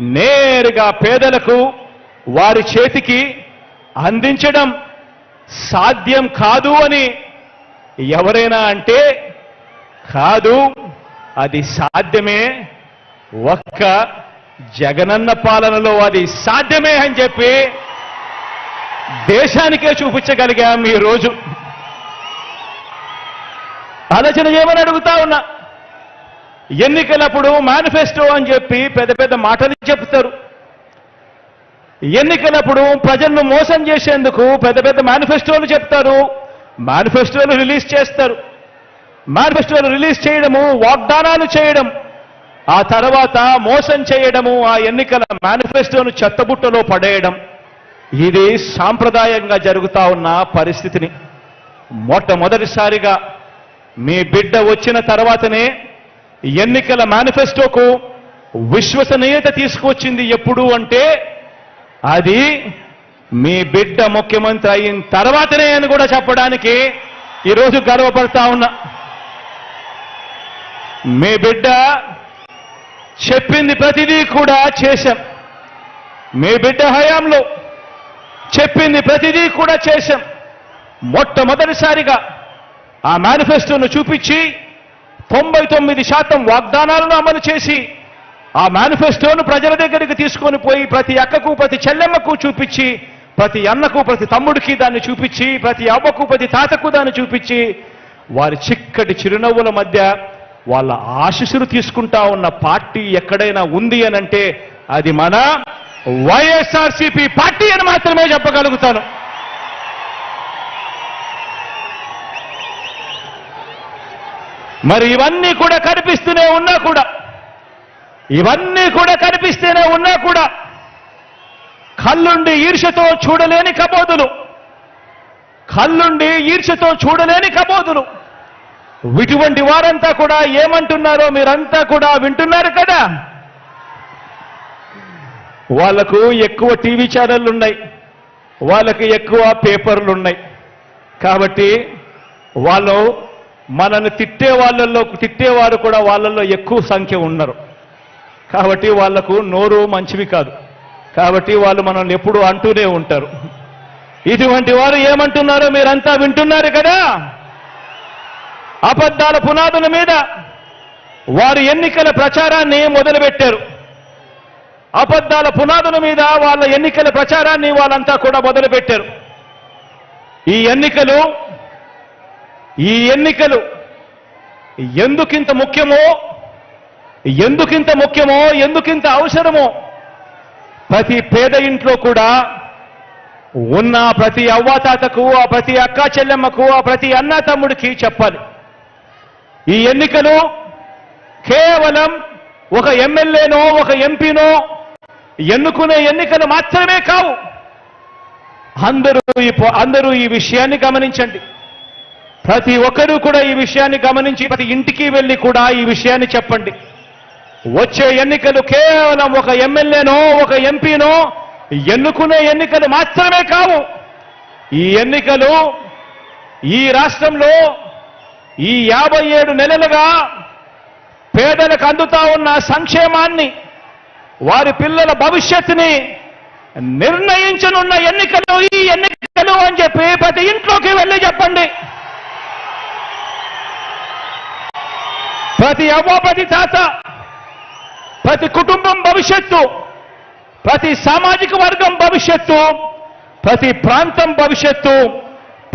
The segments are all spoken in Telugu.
నేరుగా పేదలకు వారి చేతికి అందించడం సాధ్యం కాదు అని ఎవరైనా అంటే కాదు అది సాధ్యమే. ఒక్క జగనన్న పాలనలో అది సాధ్యమే అని చెప్పి దేశానికే చూపించగలిగాం ఈరోజు. రోజు ఆలోచన చేయమని అడుగుతా ఉన్నా. ఎన్నికలప్పుడు మేనిఫెస్టో అని చెప్పి పెద్ద పెద్ద మాటలు చెప్తారు. ఎన్నికలప్పుడు ప్రజలను మోసం చేసేందుకు పెద్ద పెద్ద మేనిఫెస్టోలు చెప్తారు. మేనిఫెస్టోలు రిలీజ్ చేస్తారు. మేనిఫెస్టోలు రిలీజ్ చేయడము వాగ్దానాలు చేయడం ఆ తర్వాత మోసం చేయడము ఆ ఎన్నికల మేనిఫెస్టోను చెత్తబుట్టలో పడేయడం ఇది సాంప్రదాయంగా జరుగుతా ఉన్న పరిస్థితిని. మొట్టమొదటిసారిగా మీ బిడ్డ వచ్చిన తర్వాతనే ఎన్నికల మేనిఫెస్టోకు విశ్వసనీయత తీసుకొచ్చింది ఎప్పుడు అంటే అది మీ బిడ్డ ముఖ్యమంత్రి అయిన తర్వాతనే అని కూడా చెప్పడానికి ఈరోజు గర్వపడతా ఉన్నా. మీ బిడ్డ చెప్పింది ప్రతిదీ కూడా చేశాం. మీ బిడ్డ హయాంలో చెప్పింది ప్రతిదీ కూడా చేశాం. మొట్టమొదటిసారిగా ఆ మేనిఫెస్టోను చూపించి తొంభై తొమ్మిది శాతం వాగ్దానాలను అమలు చేసి ఆ మేనిఫెస్టోను ప్రజల దగ్గరికి తీసుకొని పోయి ప్రతి అక్కకు ప్రతి చెల్లెమ్మకు చూపించి ప్రతి అన్నకు ప్రతి తమ్ముడికి దాన్ని చూపించి ప్రతి అవ్వకు ప్రతి తాతకు దాన్ని చూపించి వారి చిక్కటి చిరునవ్వుల మధ్య వాళ్ళ ఆశీస్సులు తీసుకుంటా ఉన్న పార్టీ ఎక్కడైనా ఉంది అని అంటే అది మన వైఎస్ఆర్సీపీ పార్టీ అని మాత్రమే చెప్పగలుగుతాను. మరి ఇవన్నీ కూడా కనిపిస్తూనే ఉన్నా కూడా ఇవన్నీ కూడా కనిపిస్తూనే ఉన్నా కూడా కళ్ళుండి ఈర్షతో చూడలేని కబోదులు కళ్ళుండి ఈర్షతో చూడలేని కబోదులు. ఇటువంటి వారంతా కూడా ఏమంటున్నారో మీరంతా కూడా వింటున్నారు కదా? వాళ్ళకు ఎక్కువ టీవీ ఛానళ్ళు ఉన్నాయి వాళ్ళకి ఎక్కువ పేపర్లు ఉన్నాయి కాబట్టి వాళ్ళు మనల్ని తిట్టే వాళ్ళల్లో తిట్టేవారు కూడా వాళ్ళల్లో ఎక్కువ సంఖ్య ఉన్నారు. కాబట్టి వాళ్ళకు నోరు మంచివి కాదు. కాబట్టి వాళ్ళు మనల్ని ఎప్పుడు అంటూనే ఉంటారు. ఇటువంటి వారు ఏమంటున్నారో మీరంతా వింటున్నారు కదా? అబద్ధాల పునాదుల మీద వారు ఎన్నికల ప్రచారాన్ని మొదలుపెట్టారు. అబద్ధాల పునాదుల మీద వాళ్ళ ఎన్నికల ప్రచారాన్ని వాళ్ళంతా కూడా మొదలుపెట్టారు. ఈ ఎన్నికలు ఈ ఎన్నికలు ఎందుకింత ముఖ్యమో ఎందుకింత ముఖ్యమో ఎందుకింత అవసరమో ప్రతి పేద ఇంట్లో కూడా ఉన్న ప్రతి అవ్వాతాతకు ఆ ప్రతి అక్కా చెల్లెమ్మకు ఆ ప్రతి అన్న తమ్ముడికి చెప్పాలి. ఈ ఎన్నికలు కేవలం ఒక ఎమ్మెల్యేనో ఒక ఎంపీనో ఎన్నుకునే ఎన్నికలు మాత్రమే కావు. అందరూ ఈ అందరూ ఈ విషయాన్ని గమనించండి. ప్రతి ఒక్కరూ కూడా ఈ విషయాన్ని గమనించి ప్రతి ఇంటికి వెళ్ళి కూడా ఈ విషయాన్ని చెప్పండి. వచ్చే ఎన్నికలు కేవలం ఒక ఎమ్మెల్యేనో ఒక ఎంపీనో ఎన్నుకునే ఎన్నికలు మాత్రమే కావు. ఈ ఎన్నికలు ఈ రాష్ట్రంలో ఈ యాభై ఏడు నెలలుగా పేదలకు అందుతా ఉన్న సంక్షేమాన్ని వారి పిల్లల భవిష్యత్తుని నిర్ణయించనున్న ఎన్నికలు ఈ ఎన్నికలు అని చెప్పి ప్రతి ఇంట్లోకి వెళ్ళి చెప్పండి. ప్రతి అవ్వ ప్రతి తాత ప్రతి కుటుంబం భవిష్యత్తు ప్రతి సామాజిక వర్గం భవిష్యత్తు ప్రతి ప్రాంతం భవిష్యత్తు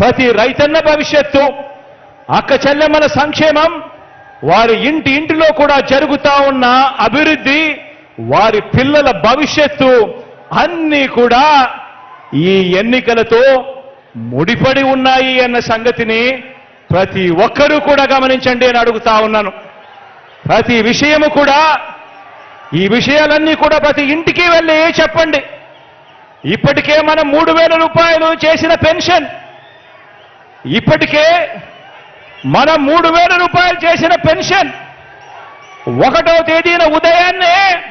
ప్రతి రైతన్న భవిష్యత్తు అక్క చెల్లెమ్మల సంక్షేమం వారి ఇంటి ఇంటిలో కూడా జరుగుతా ఉన్న అభివృద్ధి వారి పిల్లల భవిష్యత్తు అన్నీ కూడా ఈ ఎన్నికలతో ముడిపడి ఉన్నాయి అన్న సంగతిని ప్రతి ఒక్కరూ కూడా గమనించండి అని అడుగుతా ఉన్నాను. ప్రతి విషయము కూడా ఈ విషయాలన్నీ కూడా ప్రతి ఇంటికి వెళ్ళి చెప్పండి. ఇప్పటికే మనం మూడు వేల రూపాయలు చేసిన పెన్షన్. ఇప్పటికే మనం మూడు వేల రూపాయలు చేసిన పెన్షన్. ఒకటో తేదీన ఉదయాన్నే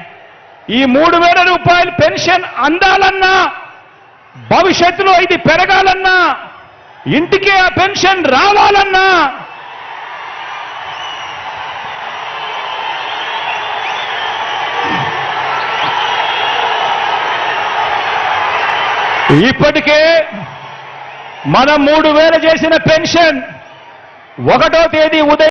ఈ మూడు వేల రూపాయల పెన్షన్ అందాలన్నా భవిష్యత్తులో ఇది పెరగాలన్నా ఇంటికి ఆ పెన్షన్ రావాలన్నా ఇప్పటికే మనం మూడు వేలు చేసిన పెన్షన్. ఒకటో తేదీ ఉదయం